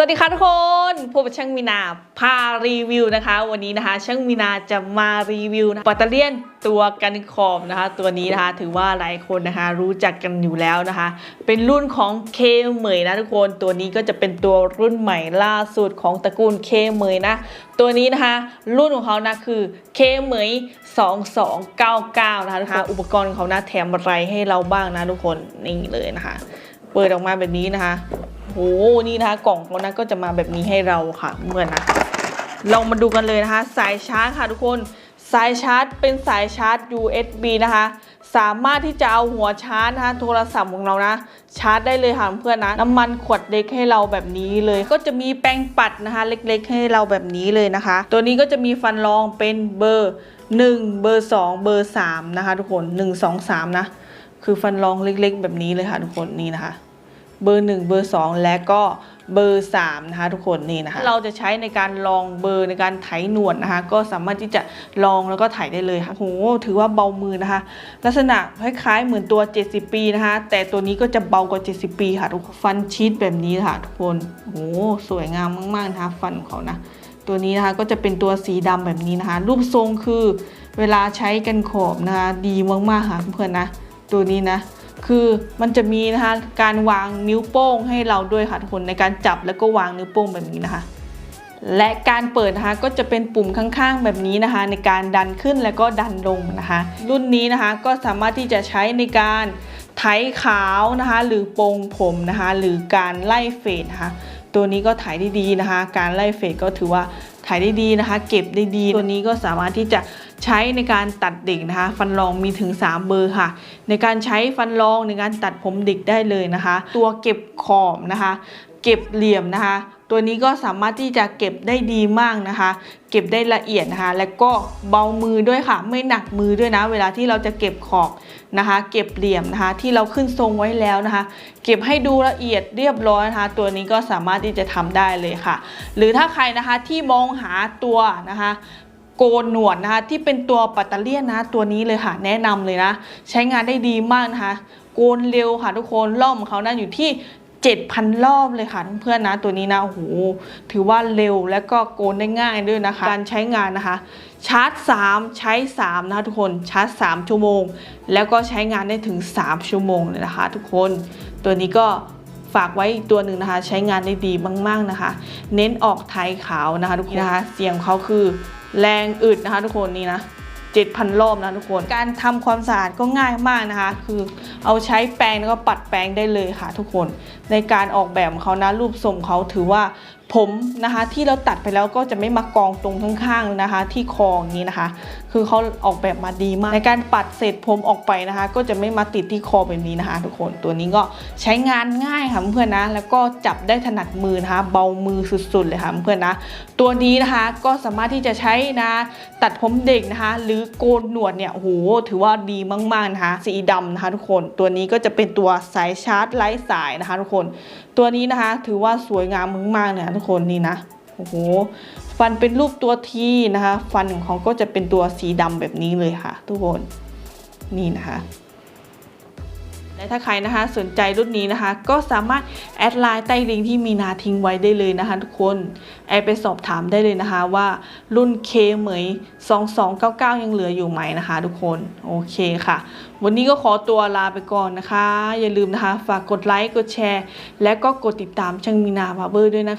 สวัสดีค่ะทุกคนพบกับช่างมีนาพารีวิวนะคะ วันนี้นะคะ ช่างมีนาจะมารีวิวนะปัตเตอร์เลียนตัวกันคอมนะคะ ตัวนี้นะคะถือว่าหลายคนนะคะ รู้จักกันอยู่แล้วนะคะ เป็นรุ่นของเคเหมยนะทุกคนตัวนี้ก็จะเป็นตัวรุ่นใหม่ล่าสุดของตระกูลเคเหมยนะ ตัวนี้นะคะ รุ่นของเขานะคือเคเหมย2299นะคะทุกคนอุปกรณ์ของเขานะแถมอะไรให้เราบ้างนะทุกคนนี่เลยนะคะ เปิดออกมาแบบนี้นะคะโหนี่นะคะกล่องเขานะก็จะมาแบบนี้ให้เราค่ะเมื่อนนะเรามาดูกันเลยนะคะ สายชาร์จค่ะทุกคนสายชาร์จเป็นสายชาร์จ USB นะคะ สามารถที่จะเอาหัวชาร์จนะคะโทรศัพท์ของเรานะ ชาร์จได้เลยค่ะเพื่อนนะน้ำมันขวดเล็กให้เราแบบนี้เลย ก็จะมีแป้งปัดนะคะ เล็กๆ ให้เราแบบนี้เลยนะคะ ตัวนี้ก็จะมีฟันรองเป็นเบอร์ 1 เบอร์ 2 เบอร์ 3 นะคะ ทุกคน 1 2 3 นะ คือฟันรองเล็กๆ แบบนี้เลยค่ะทุกคนนี่นะคะ เบอร์ 1 เบอร์ 2 และก็เบอร์3นะคะทุกคนนี่นะคะเราจะใช้ในการลองเบอร์ในการไถหนวดนะคะ ก็สามารถที่จะลองแล้วก็ไถได้เลยค่ะโหถือว่าเบามือนะคะ ลักษณะคล้ายๆเหมือนตัว 70 ปีนะคะ แต่ตัวนี้ก็จะเบากว่า 70 ปีค่ะทุกคนฟันชีทแบบนี้ค่ะทุกคนโหสวยงามมากๆนะคะ ฟันของเขานะ ตัวนี้นะคะก็จะเป็นตัวสีดำแบบนี้นะคะ รูปทรงคือเวลาใช้กันขอบนะคะดีมากๆค่ะเพื่อนๆนะ ตัวนี้นะ คือมันจะมีนะคะการวางนิ้วโป้งให้เราด้วยค่ะทุกคนในการจับแล้วก็วางนิ้วโป้งแบบนี้นะคะ และการเปิดนะคะก็จะเป็นปุ่มข้างๆแบบนี้นะคะ ในการดันขึ้นแล้วก็ดันลงนะคะ รุ่นนี้นะคะก็สามารถที่จะใช้ในการไถขาวนะคะ หรือโปรงผมนะคะ หรือการไล่เฟดนะคะตัวนี้ก็ถ่ายได้ดีนะคะ การไล่เฟดก็ถือว่าถ่ายได้ดีนะคะ เก็บได้ดี ตัวนี้ก็สามารถที่จะ ใช้ในการตัดเด็กนะคะ ฟันรองมีถึง 3 เบอร์ค่ะ ในการใช้ฟันรองในการตัดผมเด็กได้เลยนะคะ ตัวเก็บขอบนะคะ เก็บเหลี่ยมนะคะ ตัวนี้ก็สามารถที่จะเก็บได้ดีมากนะคะ เก็บได้ละเอียดนะคะ และก็เบามือด้วยค่ะ ไม่หนักมือด้วยนะ เวลาที่เราจะเก็บขอบนะคะ เก็บเหลี่ยมนะคะ ที่เราขึ้นทรงไว้แล้วนะคะ เก็บให้ดูละเอียดเรียบร้อยนะคะ ตัวนี้ก็สามารถที่จะทำได้เลยค่ะ หรือถ้าใครนะคะที่มองหาตัวนะคะ โกนหนวดนะคะที่เป็นตัวปัตเตอร์เลียนนะตัวนี้เลยค่ะแนะนำเลยนะ ใช้งานได้ดีมากนะคะ โกนเร็วค่ะทุกคนรอบของเขานะอยู่ที่ 7,000 รอบเลยค่ะเพื่อนนะตัวนี้นะโอ้โหถือว่าเร็วและก็โกนได้ง่ายด้วยนะคะ การใช้งานนะคะ ชาร์จ 3 ใช้ 3 นะคะทุกคนชาร์จ 3 ชั่วโมง แล้วก็ใช้งานได้ถึง 3 ชั่วโมงเลยนะคะ ทุกคนตัวนี้ก็ฝากไว้อีกตัวหนึ่งนะคะ ใช้งานได้ดีมาก ๆนะคะ เน้นออกไทยขาวนะคะ ทุกคนนะคะ เสียงเขาคือ แรงอึดนะคะทุกคนนี่นะ7,000 รอบนะทุกคน การทำความสะอาดก็ง่ายมากนะคะ คือเอาใช้แปรงแล้วก็ปัดแปรงได้เลยค่ะทุกคน ในการออกแบบของเขานะรูปทรงเขาถือว่า ผมนะคะที่เราตัดไปแล้วก็จะไม่มากองตรงข้างๆนะคะ ที่คออย่างนี้นะคะ คือเขาออกแบบมาดีมาก ในการปัดเศษผมออกไปนะคะ ก็จะไม่มาติดที่คอแบบนี้นะคะ ทุกคนตัวนี้ก็ใช้งานง่ายค่ะเพื่อนนะ แล้วก็จับได้ถนัดมือนะคะ เบามือสุดๆเลยค่ะเพื่อนนะ ตัวนี้นะคะก็สามารถที่จะใช้นะตัดผมเด็กนะคะ หรือโกนหนวดเนี่ยโหถือว่าดีมากๆนะคะ สีดำนะคะ ทุกคนตัวนี้ก็จะเป็นตัวสายชาร์จไร้สายนะคะ ทุกคน ตัวนี้นะคะถือว่าสวยงามมากๆเลยนะทุกคนนี่นะโอ้โหฟันเป็นรูปตัวทีนะคะ ฟันของเขาก็จะเป็นตัวสีดำแบบนี้เลยค่ะ ทุกคนนี่นะคะและถ้าใครนะคะสนใจรุ่นนี้นะคะ ก็สามารถแอดไลน์ใต้ลิงก์ที่มีนาทิ้งไว้ได้เลยนะคะ ทุกคนแอดไปสอบถามได้เลยนะคะว่ารุ่นเคเหมย2299 ยังเหลืออยู่ไหมนะคะ ทุกคนโอเคค่ะ วันนี้ก็ขอตัวลาไปก่อนนะคะ อย่าลืมนะคะ ฝากกดไลค์กดแชร์ และก็กดติดตามช่างมีนาบาเบอร์ด้วยนะคะ